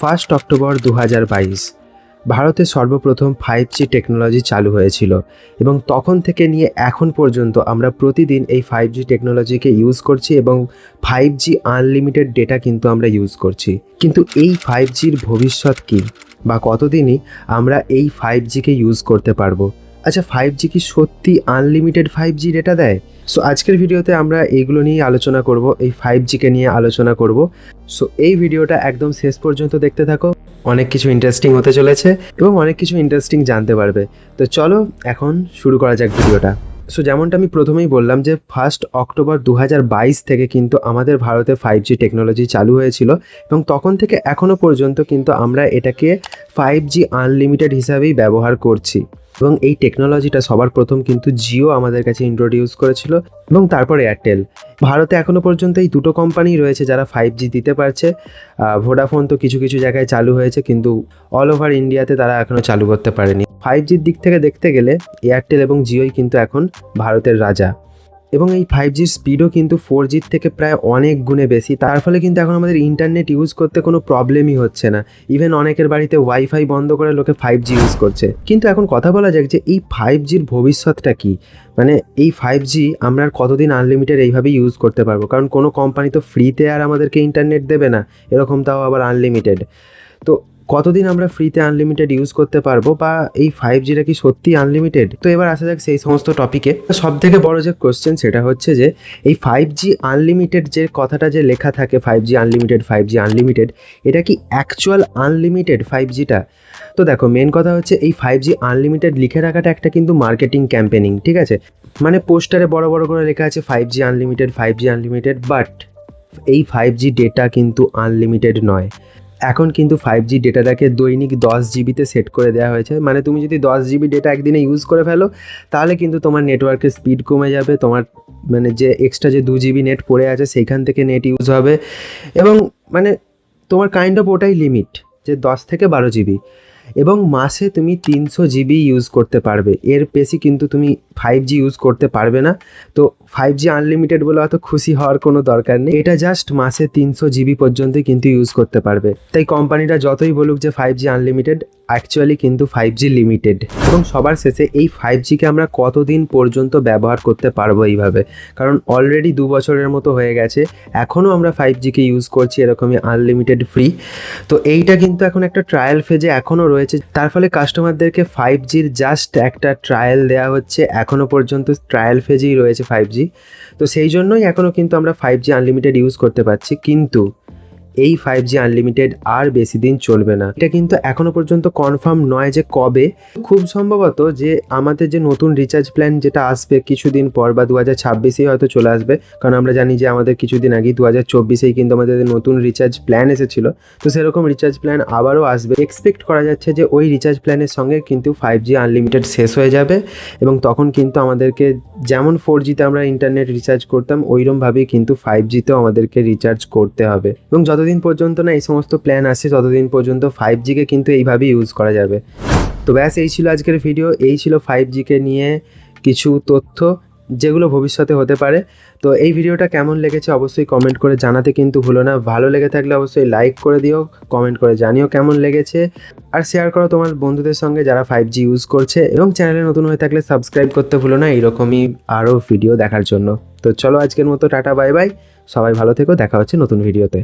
First October দু হাজার বাইশ। ভারতে সর্বপ্রথম ফাইভ জি টেকনোলজি চালু হয়েছিল এবং তখন থেকে নিয়ে এখন পর্যন্ত আমরা প্রতিদিন এই ফাইভ জি টেকনোলজিকে ইউজ করছি এবং ফাইভ জি আনলিমিটেড ডেটা কিন্তু আমরা ইউজ করছি। কিন্তু এই ফাইভ জির ভবিষ্যৎ কী বা কতদিনই আমরা এই ফাইভ জিকে ইউজ করতে পারব? আচ্ছা ফাইভ জি কি সত্যি আনলিমিটেড ফাইভ জি ডেটা দেয়? সো আজকের ভিডিওতে আমরা এইগুলো নিয়েই আলোচনা করব, এই ফাইভ জিকে নিয়ে আলোচনা করব। সো এই ভিডিওটা একদম শেষ পর্যন্ত দেখতে থাকো। অনেক কিছু ইন্টারেস্টিং হতে চলেছে এবং অনেক কিছু ইন্টারেস্টিং জানতে পারবে। তো চলো, এখন শুরু করা যাক ভিডিওটা। সো যেমনটা আমি প্রথমেই বললাম যে ফার্স্ট অক্টোবর দু হাজার বাইশ থেকে কিন্তু আমাদের ভারতে ফাইভ জি টেকনোলজি চালু হয়েছিল এবং তখন থেকে এখনও পর্যন্ত কিন্তু আমরা এটাকে ফাইভ জি আনলিমিটেড হিসাবেই ব্যবহার করছি। এবং এই টেকনোলজিটা সবার প্রথম কিন্তু জিও আমাদের কাছে ইন্ট্রোডিউস করেছিল এবং তারপর এয়ারটেল ভারতে এখনও পর্যন্ত এই দুটো কোম্পানি রয়েছে যারা ফাইভ জি দিতে পারছে। ভোডাফোন তো কিছু কিছু জায়গায় চালু হয়েছে কিন্তু অল ওভার ইন্ডিয়াতে তারা এখনও চালু করতে পারেনি। ফাইভ জির দিক থেকে দেখতে গেলে এয়ারটেল এবং জিওই কিন্তু এখন ভারতের রাজা। এবং এই ফাইভ জির স্পিডও কিন্তু ফোর জির থেকে প্রায় অনেক গুণে বেশি। তার ফলে কিন্তু এখন আমাদের ইন্টারনেট ইউজ করতে কোনো প্রবলেমই হচ্ছে না। ইভেন অনেকের বাড়িতে ওয়াইফাই বন্ধ করে লোকে ফাইভ জি ইউজ করছে। কিন্তু এখন কথা বলা যাক যে এই ফাইভ জির ভবিষ্যৎটা কী? মানে এই ফাইভ জি আমরা আর কতদিন আনলিমিটেড এইভাবেই ইউজ করতে পারব? কারণ কোনো কোম্পানি তো ফ্রিতে আর আমাদেরকে ইন্টারনেট দেবে না। এরকম তাও আবার আনলিমিটেড তো কতদিন আমরা ফ্রিতে আনলিমিটেড ইউজ করতে পারব বা এই ফাইভ জিটা কি সত্যি আনলিমিটেড তো এবার আসা যাক সেই সমস্ত টপিকে সব থেকে বড় যে কোশ্চেন সেটা হচ্ছে যে, এই ফাইভ জি আনলিমিটেড যে কথাটা যে লেখা থাকে five G unlimited five G unlimited এটা কি অ্যাকচুয়াল আনলিমিটেড ফাইভ জিটা তো দেখো মেন কথা হচ্ছে এই ফাইভ জি আনলিমিটেড লিখে রাখাটা একটা কিন্তু মার্কেটিং ক্যাম্পেনিং ঠিক আছে? মানে পোস্টারে বড় বড় করে লেখা আছে five G unlimited five G unlimited but এই ফাইভ জি ডেটা কিন্তু আনলিমিটেড নয়। এখন কিন্তু ফাইভ জি ডেটাটাকে দৈনিক দশ জিবিতে সেট করে দেওয়া হয়েছে। মানে তুমি যদি দশ জিবি ডেটা একদিনে ইউজ করে ফেলো, তাহলে কিন্তু তোমার নেটওয়ার্কের স্পিড কমে যাবে, তোমার মানে যে এক্সট্রা যে দু জিবি নেট পড়ে আছে, সেইখান থেকে নেট ইউজ হবে। এবং মানে তোমার কাইন্ড অফ ওটাই লিমিট যে দশ থেকে বারো জিবি এবং মাসে তুমি তিনশো জিবি ইউজ করতে পারবে। এর বেশি কিন্তু তুমি ফাইভ জি ইউজ করতে পারবে না। তো ফাইভ জি আনলিমিটেড বলে অত খুশি হওয়ার কোনো দরকার নেই। এটা জাস্ট মাসে তিনশো জিবি পর্যন্তই কিন্তু ইউজ করতে পারবে। তাই কোম্পানিটা যতই বলুক যে ফাইভ জি আনলিমিটেড অ্যাকচুয়ালি কিন্তু ফাইভ জি লিমিটেড এবং সবার শেষে এই ফাইভ জিকে আমরা কতদিন পর্যন্ত ব্যবহার করতে পারব এইভাবে? কারণ অলরেডি দু বছরের মতো হয়ে গেছে এখনও আমরা ফাইভ জিকে ইউজ করছি এরকমই আনলিমিটেড ফ্রি তো এইটা কিন্তু এখন একটা ট্রায়াল ফেজে এখনও রয়েছে। তার ফলে কাস্টমারদেরকে ফাইভ জির জাস্ট একটা ট্রায়াল দেওয়া হচ্ছে। এখনও পর্যন্ত ট্রায়াল ফেজেই রয়েছে ফাইভ জি তো সেই জন্যই এখনও কিন্তু আমরা ফাইভ জি আনলিমিটেড ইউজ করতে পারছি। কিন্তু এই ফাইভ জি আনলিমিটেড আর বেশি দিন চলবে না। এটা কিন্তু এখনও পর্যন্ত কনফার্ম নয় যে কবে। খুব সম্ভবত যে আমাদের যে নতুন রিচার্জ প্ল্যান যেটা আসবে কিছুদিন পর বা দু হাজার ছাব্বিশেই হয়তো চলে আসবে। কারণ আমরা জানি যে আমাদের কিছুদিন আগে দু হাজার চব্বিশেই কিন্তু আমাদের নতুন রিচার্জ প্ল্যান এসেছিল। তো সেরকম রিচার্জ প্ল্যান আবারও আসবে। এক্সপেক্ট করা যাচ্ছে যে ওই রিচার্জ প্ল্যানের সঙ্গে কিন্তু ফাইভ জি আনলিমিটেড শেষ হয়ে যাবে। এবং তখন কিন্তু আমাদেরকে যেমন ফোর জিতে আমরা ইন্টারনেট রিচার্জ করতাম, ওইরমভাবেই কিন্তু ফাইভ জিতেও আমাদেরকে রিচার্জ করতে হবে। এবং যতদিন পর্যন্ত না এই সমস্ত প্ল্যান আসে, ততদিন পর্যন্ত ফাইভ জিকে কিন্তু এইভাবেই ইউজ করা যাবে। তো ব্যাস, এই ছিল আজকের ভিডিও এই ছিল ফাইভ জিকে নিয়ে কিছু তথ্য। যেগুলো ভবিষ্যতে হতে পারে। তো এই ভিডিওটা কেমন লেগেছে অবশ্যই কমেন্ট করে জানাতে কিন্তু ভুলো না। ভালো লেগে থাকলে অবশ্যই লাইক করে দিও কমেন্ট করে জানিও কেমন লেগেছে। আর শেয়ার করো তোমার বন্ধুদের সঙ্গে যারা ফাইভ জি ইউজ করছে এবং চ্যানেলে নতুন হয়ে থাকলে সাবস্ক্রাইব করতে ভুলো না এইরকমই আরও ভিডিও দেখার জন্য। তো চলো আজকের মতো টাটা বাই বাই সবাই ভালো থেকো, দেখা হচ্ছে নতুন ভিডিওতে